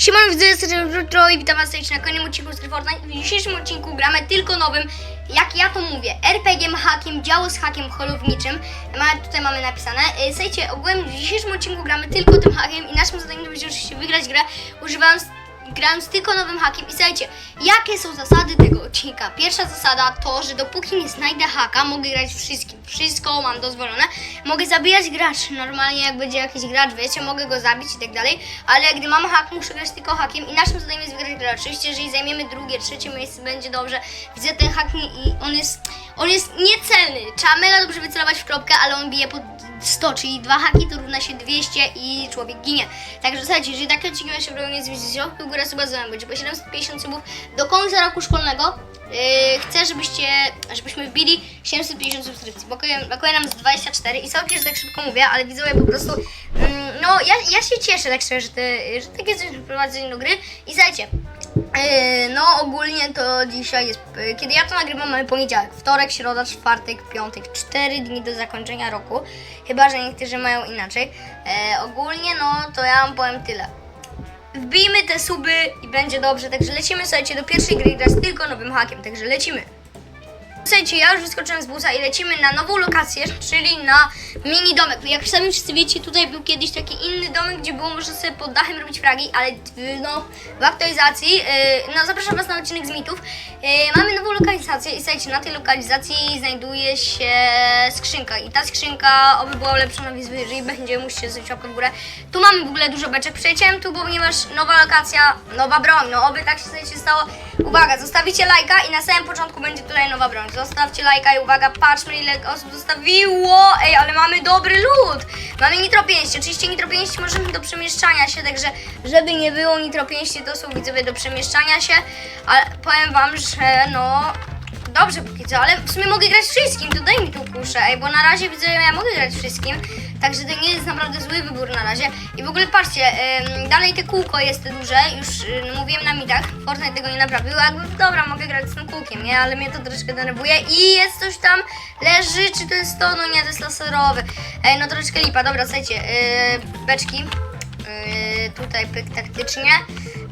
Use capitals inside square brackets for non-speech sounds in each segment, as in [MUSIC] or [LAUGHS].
Siemano widzę, jestem jutro i witam was serdecznie na kolejnym odcinku z Fortnite. W dzisiejszym odcinku gramy tylko nowym, jak ja to mówię, RPG-iem, hakiem, działo z hakiem holowniczym. Ma, tutaj mamy napisane. E, Słuchajcie, ogółem w dzisiejszym odcinku gramy tylko tym hakiem i naszym zadaniem będzie oczywiście wygrać grę, używając grając tylko nowym hakiem. I słuchajcie, jakie są zasady tego odcinka? Pierwsza zasada to, że dopóki nie znajdę haka, mogę grać wszystkim. Wszystko mam dozwolone. Mogę zabijać graczy. Normalnie jak będzie jakiś gracz, wiecie, mogę go zabić i tak dalej. Ale gdy mam hak, muszę grać tylko hakiem. I naszym zadaniem jest wygrać grę. Oczywiście, jeżeli zajmiemy drugie, trzecie miejsce, będzie dobrze. Widzę ten hak i on jest, on jest niecelny. Trzeba mega dobrze wycelować w kropkę, ale on bije pod 100, czyli dwa haki to równa się 200 i człowiek ginie. Także słuchajcie, jeżeli takie odcinki wam się robią, nie zwiedzicie w górę suba z będzie po 750 subów do końca roku szkolnego. Yy, chcę, żebyście, żebyśmy wbili 750 subskrypcji. Brakuje, brakuje nam z 24 i sorry, że tak szybko mówię, ale widzowie po prostu, mm, no ja, ja się cieszę tak szczerze, że, te, że takie coś prowadzenie do gry. I słuchajcie, no ogólnie to dzisiaj jest, yy, kiedy ja to nagrywam mamy poniedziałek, wtorek, środa, czwartek, piątek, 4 dni do zakończenia roku, chyba, że niektórzy mają inaczej. Yy, ogólnie no to ja wam powiem tyle. Wbijmy te suby i będzie dobrze, także lecimy słuchajcie do pierwszej gry grać tylko nowym hakiem, także lecimy. Słuchajcie, ja już wyskoczyłem z busa i lecimy na nową lokację, czyli na mini domek. Jak sami wszyscy wiecie, tutaj był kiedyś taki inny domek, gdzie było można sobie pod dachem robić fragi, ale no, w aktualizacji, yy, no zapraszam Was na odcinek z mitów. Yy, mamy nową lokalizację i słuchajcie, na tej lokalizacji znajduje się skrzynka i ta skrzynka, oby była ulepszona, więc jeżeli będzie, musicie zrobić łapkę w górę. Tu mamy w ogóle dużo beczek. Przejdziemy tu, ponieważ nowa lokacja, nowa broń, no oby tak się słuchajcie, stało. Uwaga, zostawicie lajka i na samym początku będzie tutaj nowa broń. Zostawcie lajka i uwaga, patrzmy ile osób zostawiło. Ej, ale mamy dobry lód. Mamy nitro pięści. Oczywiście nitro pięści możemy do przemieszczania się, także żeby nie było nitro pięści, to są widzowie do przemieszczania się. Ale powiem wam, że no Dobrze póki co, ale w sumie mogę grać wszystkim, to daj mi tą kuszę, ej, bo na razie widzę, ja mogę grać wszystkim, także to nie jest naprawdę zły wybór na razie. I w ogóle patrzcie, dalej te kółko jest duże, już y, mówiłem na mitach, Fortnite tego nie naprawił, jakby dobra, mogę grać z tym kółkiem, nie, ale mnie to troszkę denerwuje i jest coś tam, leży, czy to jest to, no nie, to jest laserowy. Ej, no troszeczkę lipa, dobra, słuchajcie, yy, beczki, Yy, tutaj pyk taktycznie.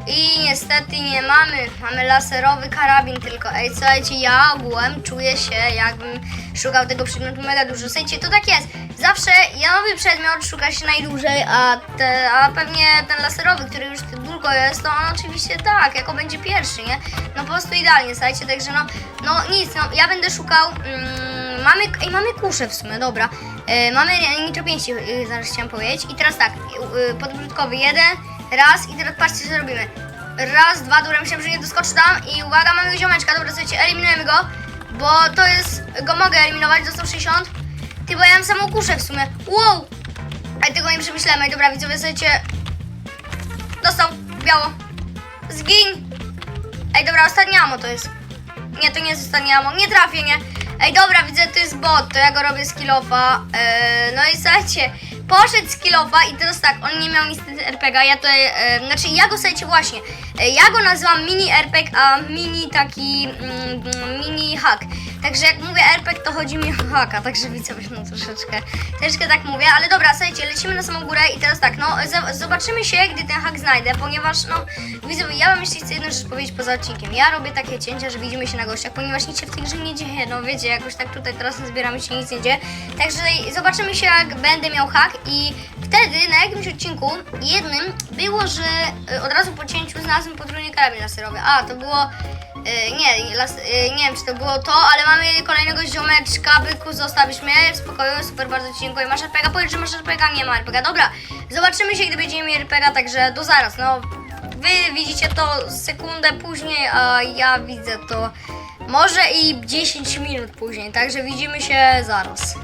I niestety nie mamy. Mamy laserowy karabin tylko. Ej, słuchajcie, ja ogółem czuję się jakbym szukał tego przedmiotu mega dużo. Słuchajcie, to tak jest. Zawsze nowy przedmiot szuka się najdłużej, a, te, a pewnie ten laserowy, który już długo jest, to on oczywiście tak, jako będzie pierwszy, nie? No po prostu idealnie, słuchajcie, także no, no nic, no ja będę szukał. Mm, mamy, ej, mamy kuszę w sumie, dobra. E, mamy nitro pięści, e, zaraz chciałam powiedzieć. I teraz tak, e, podbródkowy jeden, raz i teraz patrzcie co robimy. Raz, dwa, dobra, myślałem, że nie doskoczy tam i uwaga, mamy ziomeczka, dobra, słuchajcie, eliminujemy go, bo to jest, go mogę eliminować, dostał 60. Ty, ja mam samą kuszę w sumie, wow! Ej, tego nie przemyślałem, ej, dobra, widzowie, słuchajcie, dostał, biało, zgin! Ej, dobra, ostatnie amo to jest. Nie, to nie jest ostatnie amo, nie trafię, nie. Ej, dobra, widzę, to jest bot, to ja go robię z kilofa. Eee, no i słuchajcie, poszedł z kilofa i teraz tak, on nie miał niestety RPG, ja to, e, znaczy ja go, słuchajcie, właśnie, e, ja go nazywam mini RPG, a mini taki, mm, mm, mini hack. Także jak mówię RPG, to chodzi mi o haka, także widzę, no troszeczkę, troszeczkę tak mówię, ale dobra, słuchajcie, lecimy na samą górę i teraz tak, no, zobaczymy się, gdy ten hak znajdę, ponieważ, no, widzowie, ja wam jeszcze chcę jedną rzecz powiedzieć poza odcinkiem. Ja robię takie cięcia, że widzimy się na gościach, ponieważ nic się w tej grze nie dzieje, no wiecie, jakoś tak tutaj teraz zbieramy się, nic nie dzieje. Także zobaczymy się, jak będę miał hak i wtedy na jakimś odcinku jednym było, że y, od razu po cięciu znalazłem potrójny karabin laserowy. A, to było... y, Nie, las, y, nie wiem czy to było to, ale mamy kolejnego ziomeczka, byku, zostawisz mnie w spokoju, super, bardzo Ci dziękuję. Masz RPG? Powiedz, że masz RPG, nie ma RPG. Dobra, zobaczymy się, gdy będziemy mieli RPG, także do zaraz, no. Wy widzicie to sekundę później, a ja widzę to może i 10 minut później, także widzimy się zaraz.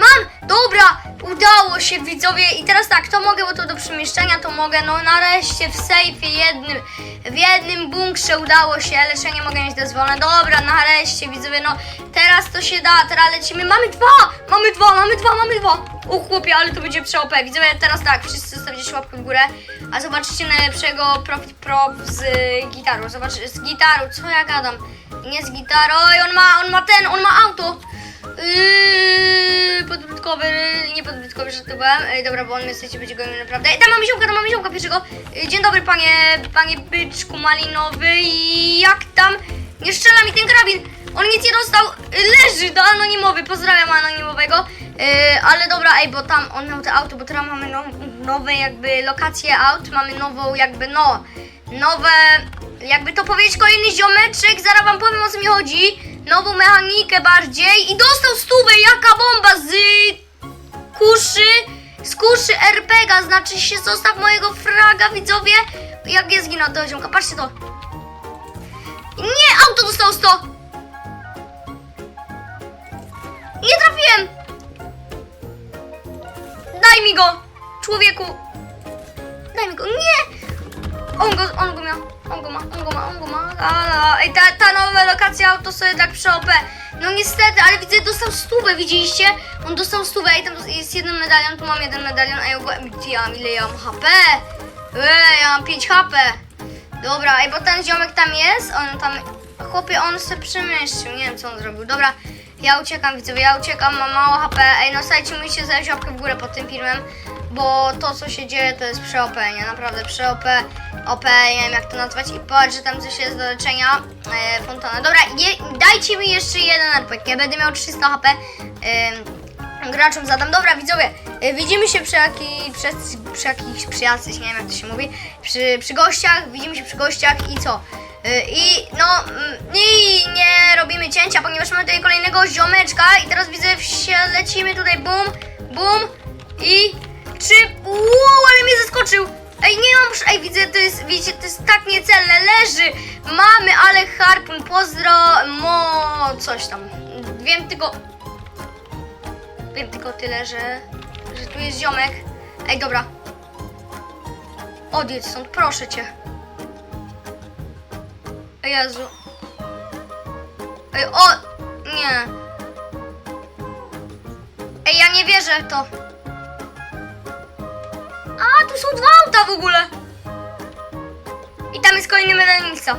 Mam! Dobra! Udało się widzowie. I teraz tak, to mogę, bo to do przemieszczenia to mogę, no nareszcie w sejfie jednym, w jednym bunkrze udało się, leczenie mogę mieć dozwolone, dobra, nareszcie widzowie, no teraz to się da, teraz lecimy, mamy dwa! Mamy dwa, mamy dwa, mamy dwa! O chłopie, ale to będzie prze-OP, widzowie, teraz tak, wszyscy zostawcie łapkę w górę, a zobaczycie najlepszego profit prop z y, gitarą, zobacz, z gitarą, co ja gadam, nie z gitarą, oj, on ma, on ma ten, on ma auto, Yy, y, podbródkowy, y, nie podbródkowy, że to byłem. Ej, dobra, bo on chcecie będzie gonił naprawdę. Ej, tam mamy ziomka, tam mamy ziomka pierwszego. Y, Dzień dobry, panie, panie byczku malinowy i jak tam? Nie strzela mi ten karabin. On nic nie dostał. Y, Leży do anonimowy. Pozdrawiam anonimowego. Y, ale dobra, ej, bo tam on miał te auto, bo teraz mamy now, nowe jakby lokacje aut. Mamy nową jakby no, nowe, jakby to powiedzieć kolejny ziomeczek. Zaraz wam powiem o co mi chodzi. Nową mechanikę bardziej i dostał stówę, jaka bomba z kuszy, z kuszy RPGa, znaczy się zostaw mojego fraga, widzowie. Jak jest zginął tego ziomka, patrzcie to. Nie, auto dostało 100. Nie trafiłem. Daj mi go, człowieku. Daj mi go, nie. On go, on go miał, on go ma, on go on. A, ta, ta nowa lokacja auto sobie tak przy OP. No niestety, ale widzę, dostał stówę, widzieliście? On dostał stówę, ej, tam jest jeden medalion, tu mam jeden medalion, gdzie ja, ile ja mam HP? Ej, ja mam 5 HP. Dobra, ej, bo ten ziomek tam jest, on tam, chłopie, on se przemieścił, nie wiem co on zrobił. Dobra, ja uciekam, widzowie, ja uciekam, mam mało HP. Ej, no słuchajcie, musicie zająć łapkę w górę pod tym filmem, bo to, co się dzieje, to jest przy OP, nie? Naprawdę, przy OP, nie wiem jak to nazwać i powiedz, że tam coś jest do leczenia, e, fontana. Dobra, je, dajcie mi jeszcze jeden RPG, będę miał 300 HP. Ym, graczom zadam. Dobra, widzowie, y, widzimy się przy, jaki, przy, przy jakichś przy jacyś, nie wiem jak to się mówi, przy, przy gościach, widzimy się przy gościach i co? Y, I no, mm, i nie robimy cięcia, ponieważ mamy tutaj kolejnego ziomeczka i teraz widzę, się lecimy tutaj, bum, bum i czy, wow, ale mnie zaskoczył. Ej, nie mam, ej, widzę, to jest, widzicie, to jest tak niecelne, leży, mamy, ale harpun, pozdro, mo, coś tam, wiem tylko, Wiem tylko tyle, że, że tu jest ziomek. Ej, dobra. Odjedź stąd, proszę cię. Ej, Jezu. Ej, o! Nie. Ej, ja nie wierzę w to. Są dwa auta w ogóle. I tam jest kolejny medalista.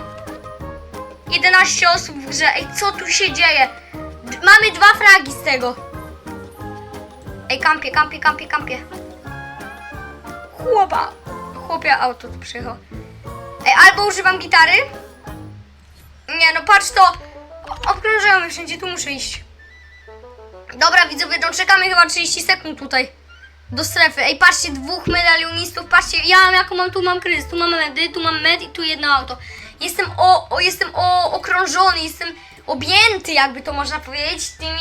11 osób w grze. Ej, co tu się dzieje? D- Mamy dwa fragi z tego. Ej, kampie, kampie, kampie, kampie. Chłopa. Chłopia auto tu przyjechał. Ej, albo używam gitary. Nie, no patrz to. Obkrążają mnie wszędzie, tu muszę iść. Dobra, widzowie, no czekamy chyba 30 sekund tutaj. Do strefy. Ej, patrzcie, dwóch medalionistów, patrzcie, ja mam jaką mam, tu mam kryzys, tu mam medy, tu mam med i tu jedno auto. Jestem o, o jestem o, okrążony, jestem objęty, jakby to można powiedzieć, tymi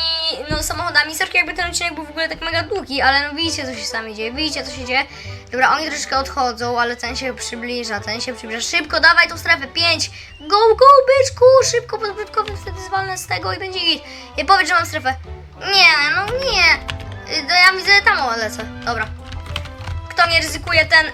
no, samochodami. Sorki, jakby ten odcinek był w ogóle tak mega długi, ale no widzicie, co się sami dzieje, widzicie, co się dzieje. Dobra, oni troszeczkę odchodzą, ale ten się przybliża, ten się przybliża. Szybko, dawaj tą strefę, 5. Go, go, byczku, szybko, podbródkowy, wtedy zwalnę z tego i będzie git. Nie powiedz, że mam strefę. Nie, no nie. Y, To ja widzę tam lecę. Dobra. Kto nie ryzykuje, ten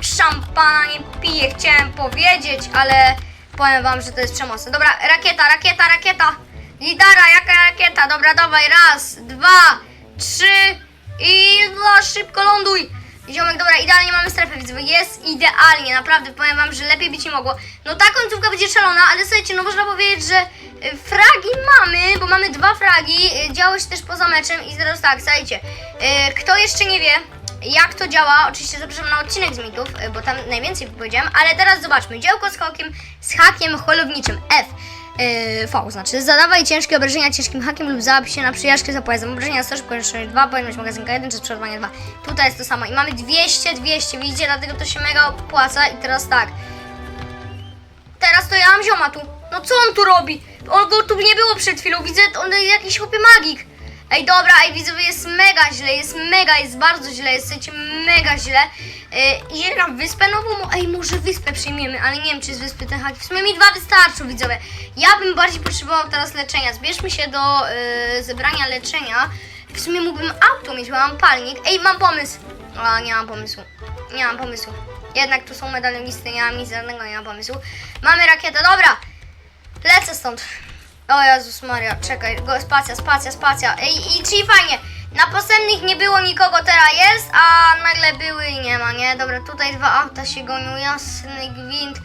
szampana nie pije, chciałem powiedzieć, ale powiem wam, że to jest przemocne. Dobra, rakieta, rakieta, rakieta. Gitara, jaka rakieta? Dobra, dawaj, raz, dwa, trzy i no, szybko ląduj. Ziomek, dobra, idealnie mamy strefę, widzowie, jest idealnie, naprawdę, powiem wam, że lepiej być nie mogło. No ta końcówka będzie szalona, ale słuchajcie, no można powiedzieć, że y, fragi mamy, bo mamy dwa fragi, y, działo się też poza meczem i teraz tak, słuchajcie, y, kto jeszcze nie wie, jak to działa, oczywiście zapraszam na odcinek z mitów, bo tam najwięcej powiedziałem, ale teraz zobaczmy, działko z hakiem, z hakiem holowniczym F. Yy, V znaczy zadawaj ciężkie obrażenia ciężkim hakiem lub załap się na przyjaźń za pojazdem. Obrażenia 100, szybko 2, pojemność magazynka 1, czas przeładowania 2. Tutaj jest to samo i mamy 200, 200, widzicie, dlatego to się mega opłaca i teraz tak. Teraz to ja mam zioma tu. No co on tu robi? On go tu nie było przed chwilą, widzę, on jakiś chłopie magik. Ej, dobra, ej, widzowie, jest mega źle, jest mega, jest bardzo źle, jest słuchajcie, mega źle. Yy, na wyspę nową, ej, może wyspę przyjmiemy, ale nie wiem, czy z wyspy ten hak. W sumie mi dwa wystarczą, widzowie. Ja bym bardziej potrzebował teraz leczenia. Zbierzmy się do yy, zebrania leczenia. W sumie mógłbym auto mieć, bo mam palnik. Ej, mam pomysł. A, nie mam pomysłu. Nie mam pomysłu. Jednak tu są medalionisty, nie mam nic żadnego, nie mam pomysłu. Mamy rakietę, dobra. Lecę stąd. O Jezus Maria, czekaj, go, spacja, spacja, spacja. Ej, i czyli fajnie. Na posępnych nie było nikogo, teraz jest, a nagle były i nie ma, nie? Dobra, tutaj dwa auta się gonią, jasny gwint.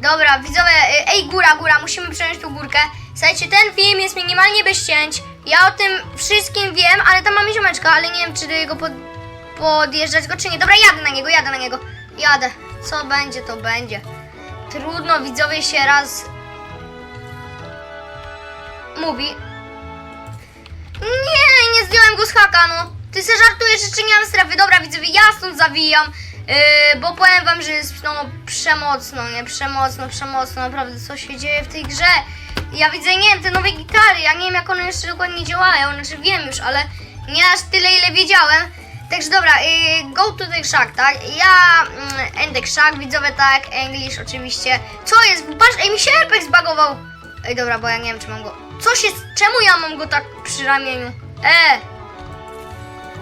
Dobra, widzowie, y, ej, góra, góra, musimy przejąć tu górkę. Słuchajcie, ten film jest minimalnie bez cięć. Ja o tym wszystkim wiem, ale tam mamy ziomeczka, ale nie wiem, czy do jego pod, podjeżdżać go, czy nie. Dobra, jadę na niego, jadę na niego. Jadę. Co będzie, to będzie. Trudno, widzowie się raz mówi. Nie, nie zdjąłem go z haka, no. Ty se żartujesz, jeszcze nie strefy. Dobra, widzowie, ja stąd zawijam. Yy, bo powiem wam, że jest no przemocno, nie? Przemocno, przemocno, naprawdę, co się dzieje w tej grze. Ja widzę, nie wiem, te nowe gitary, ja nie wiem, jak one jeszcze dokładnie działają, znaczy wiem już, ale nie aż tyle, ile wiedziałem. Także dobra, yy, go to the shack, tak? Ja, mm, Endek Shack, widzowie, tak, English oczywiście. Co jest? Patrz, ej, mi się RPG zbagował. Ej, dobra, bo ja nie wiem, czy mam go... Co się... Czemu ja mam go tak przy ramieniu? E!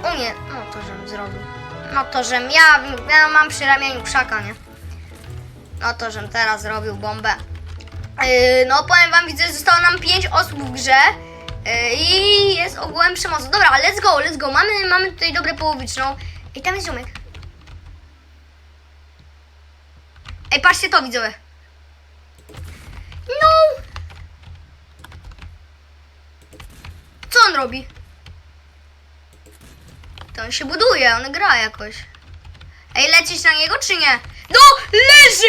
O nie, no to żem zrobił. No to żem ja, ja mam przy ramieniu krzaka, nie? No to żem teraz zrobił bombę. Yy, no powiem wam, widzę, że zostało nam 5 osób w grze. Yy, I jest ogółem przemocno. Dobra, let's go, let's go. Mamy, mamy tutaj dobre połowiczną. Ej, tam jest ziomek. Ej, patrzcie to, widzowie. No! Co robi? To on się buduje, on gra jakoś. Ej, lecieć na niego czy nie? No! Leży!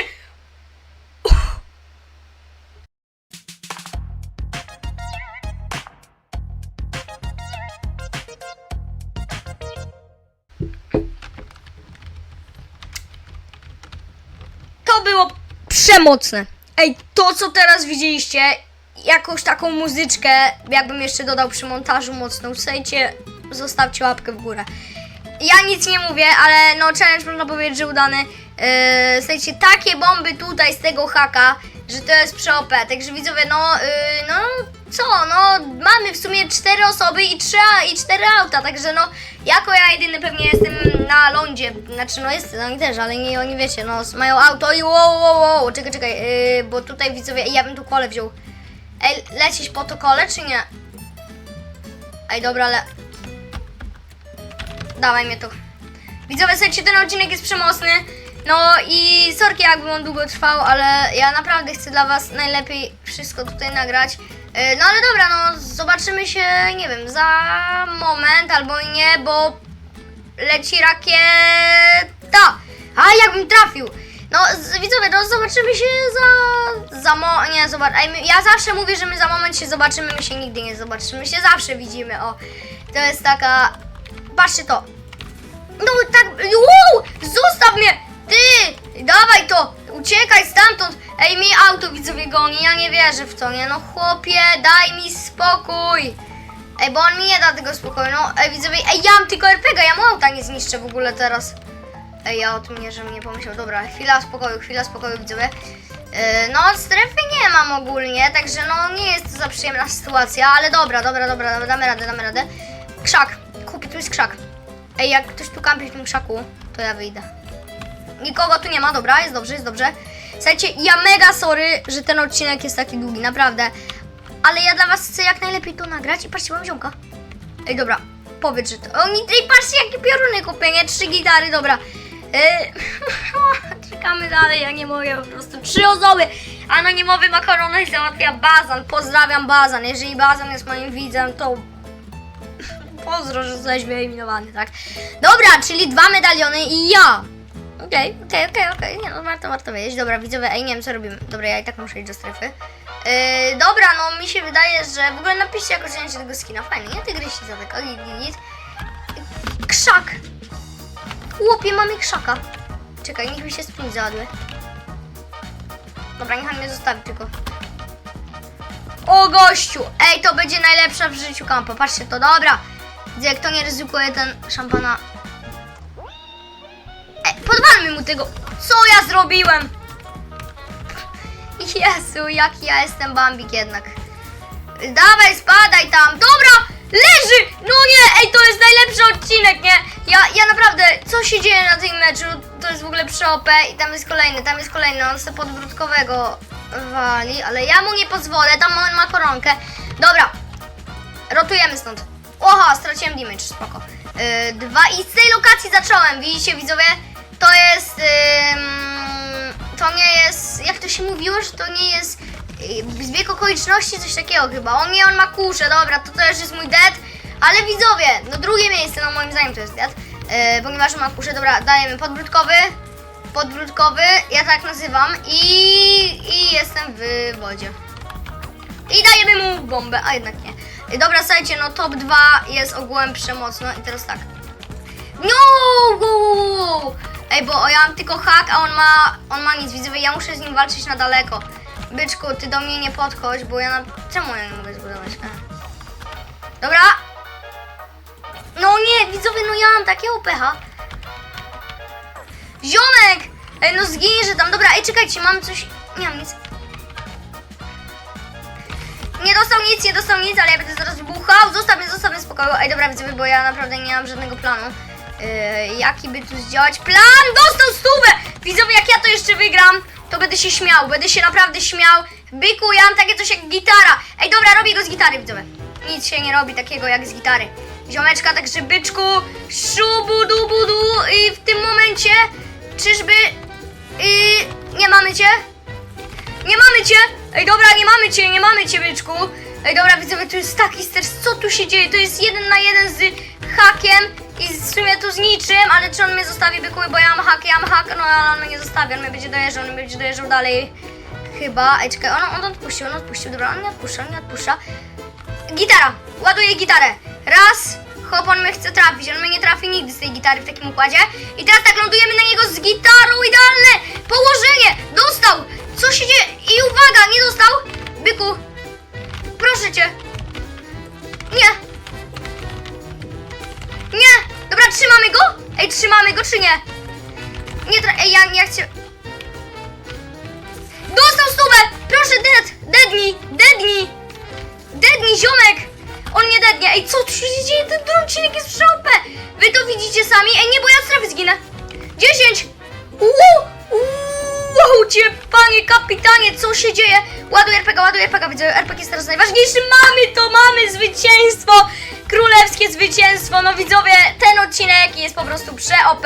To było przemocne. Ej, to co teraz widzieliście, jakąś taką muzyczkę, jakbym jeszcze dodał przy montażu mocną, słuchajcie, zostawcie łapkę w górę. Ja nic nie mówię, ale no challenge można powiedzieć, że udany. Yy, słuchajcie, takie bomby tutaj z tego haka, że to jest prze-OP. Także widzowie, no, yy, no co, no mamy w sumie cztery osoby i trzy, i cztery auta, także no jako ja jedyny pewnie jestem na lądzie, znaczy no jest, oni też, ale nie, oni wiecie, no mają auto i wow, wow, wow, czekaj, czekaj, yy, bo tutaj widzowie, ja bym tu kole wziął. Ej, lecieć po to kole, czy nie? Ej, dobra, ale... Dawaj mnie tu. Widzowie, słuchajcie, ten odcinek jest przemocny. No i sorki, jakby on długo trwał, ale ja naprawdę chcę dla was najlepiej wszystko tutaj nagrać. Yy, No ale dobra, no zobaczymy się, nie wiem, za moment albo nie, bo leci rakieta. A, jakbym trafił. No, z, widzowie, no zobaczymy się za... za mo... nie, zobacz... Ja zawsze mówię, że my za moment się zobaczymy, my się nigdy nie zobaczymy, my się zawsze widzimy, o. To jest taka... Patrzcie to. No, tak... Wow! Zostaw mnie! Ty! Dawaj to! Uciekaj stamtąd! Ej, mi auto widzowie goni, ja nie wierzę w to, nie? No chłopie, daj mi spokój! Ej, bo on mi nie da tego spokoju, no. Ej, widzowie, ej, ja mam tylko RPG, ja mu auta nie zniszczę w ogóle teraz. Ej, ja o tym nie, żebym nie pomyślał. Dobra, chwila spokoju, chwila spokoju, widzowie. Yy, no, strefy nie mam ogólnie, także no nie jest to za przyjemna sytuacja, ale dobra, dobra, dobra, damy radę, damy radę. Krzak, kupi, tu jest krzak. Ej, jak ktoś tu kampi w tym krzaku, to ja wyjdę. Nikogo tu nie ma, dobra, jest dobrze, jest dobrze. Słuchajcie, ja mega sorry, że ten odcinek jest taki długi, naprawdę. Ale ja dla was chcę jak najlepiej to nagrać i patrzcie, mam ziomka. Ej, dobra, powiedz, że to... Oni, ej, patrzcie, jakie pioruny kupię, nie? Trzy gitary, dobra. Yy, [LAUGHS] czekamy dalej, ja nie mogę, po prostu trzy osoby. Anonimowy makaronek załatwia Bazan, pozdrawiam Bazan. Jeżeli Bazan jest moim widzem, to [LAUGHS] pozdro, że zostałeś wyeliminowany, tak? Dobra, czyli dwa medaliony i ja. Okej, okej, okej, okej, nie no, warto, warto wiedzieć. Dobra, widzowie, ej, nie wiem co robimy. Dobra, ja i tak muszę iść do strefy. Yy, dobra, no mi się wydaje, że w ogóle napiszcie jak oceniacie tego skina. Fajnie, nie? Tygrysi zatek, git, git, Krzak! Chłopie, mamy krzaka. Czekaj, niech mi się sprint załaduje. Dobra, niech on mnie zostawi tylko. O gościu! Ej, to będzie najlepsza w życiu kampa. Patrzcie to, dobra. Widzę, jak to nie ryzykuje ten szampana. Ej, podwalmy mu tego. Co ja zrobiłem? [LAUGHS] Jezu, jaki ja jestem bambik jednak. Dawaj, spadaj tam. Dobra, leży! No nie, ej, to jest najlepszy odcinek, nie? Ja, ja naprawdę, co się dzieje na tym meczu? To jest w ogóle przy OP i tam jest kolejny, tam jest kolejny. On sobie podbródkowego wali, ale ja mu nie pozwolę, tam on ma koronkę. Dobra, rotujemy stąd. Oha, straciłem damage, spoko. Yy, dwa i z tej lokacji zacząłem, widzicie widzowie? To jest... ym, to nie jest... Jak to się mówiło, że to nie jest y, zbieg okoliczności, coś takiego chyba. On nie, on ma kuszę, dobra, to też jest mój dead. Ale widzowie, no drugie miejsce, no moim zdaniem to jest dead. Yy, ponieważ on ma kuszę, dobra, dajemy podbródkowy. Podbródkowy, ja tak nazywam. I, i jestem w wodzie. I dajemy mu bombę, a jednak nie. Y, Dobra, słuchajcie, no top 2 jest ogółem przemocno i teraz tak. No! Ej, bo ja mam tylko hak, a on ma, on ma nic, widzowie, ja muszę z nim walczyć na daleko. Byczku, ty do mnie nie podchodź, bo ja na... Czemu ja nie mogę zbudować? E. Dobra. No nie, widzowie, no ja mam takiego pecha. Ziomek! Ej, no zginie, że tam. Dobra, ej, czekajcie, mam coś... Nie mam nic. Nie dostał nic, nie dostał nic, ale ja będę zaraz wybuchał. Zostaw mnie, zostaw mnie spokoju. Ej, dobra, widzowie, bo ja naprawdę nie mam żadnego planu. Yy, jaki by tu zdziałać plan? Dostał stówę! Widzowie, jak ja to jeszcze wygram, to będę się śmiał, będę się naprawdę śmiał. Byku, ja mam takie coś jak gitara. Ej, dobra, robię go z gitary, widzowie. Nic się nie robi takiego jak z gitary. Ziomeczka, także byczku, szubu du budu i w tym momencie, czyżby... Yy, nie mamy cię? Nie mamy cię! Ej, dobra, nie mamy cię, nie mamy cię, byczku. Ej, dobra, widzowie, to jest taki stres. Co tu się dzieje? To jest jeden na jeden z hakiem i w sumie tu z niczym, ale czy on mnie zostawi, byku, bo ja mam hak, ja mam hak, no ale on mnie nie zostawi, on mnie będzie dojeżdżał, on będzie dojeżdżał dalej. Chyba. Ej, czekaj, on, on odpuścił, on odpuścił, dobra, on nie odpuszcza, on nie odpuszcza. Gitara! Ładuję gitarę. Raz. Hop, on mnie chce trafić. On mnie nie trafi nigdy z tej gitary w takim układzie. I teraz tak lądujemy na niego z gitarą. Idealne położenie. Dostał. Co się dzieje? I uwaga, nie dostał. Byku. Proszę cię. Nie. Nie. Dobra, trzymamy go? Ej, trzymamy go czy nie? Nie tra... Ej, ja nie chcę... Dostał stówę! Proszę, dead! Deadnij! Deadnij! Dednij, ziomek! On nie dednie. Ej, co tu się dzieje? Ten drącinek jest w szopę. Wy to widzicie sami? Ej, nie, bo ja z zginę. 10! Uuu! Wow, cię, panie kapitanie, co się dzieje? Ładuj RPG, ładuj RPG, widzę, RPG jest teraz najważniejszy. Mamy to, mamy zwycięstwo! Królewskie zwycięstwo. No widzowie, ten odcinek jest po prostu prze-OP.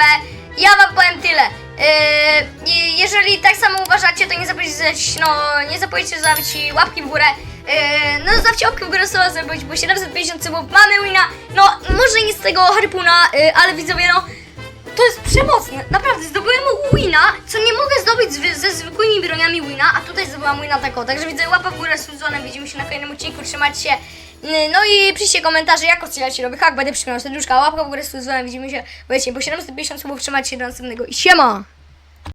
Ja wam powiem tyle. Yy, jeżeli tak samo uważacie, to nie zapomnijcie, no, nie zapomnijcie zostawić łapki w górę. Yy, no zostawcie łapkę w górę, co zrobić, bo 750 subów mamy wina. No, może nie z tego harpuna, yy, ale widzowie, no, to jest przemocne. Naprawdę, zdobyłem wina, co nie mogę zdobyć z, ze zwykłymi broniami wina, a tutaj zdobyłam wina taką. Także widzę, łapa w górę z Suzonem, widzimy się na kolejnym odcinku, trzymajcie się. Yy, No i piszcie komentarze, jak oceniacie nowy hak, będę przyklejał serduszka, łapka w górę z Suzonem, widzimy się, wiecie, bo 750 subów, trzymajcie się do następnego i siema!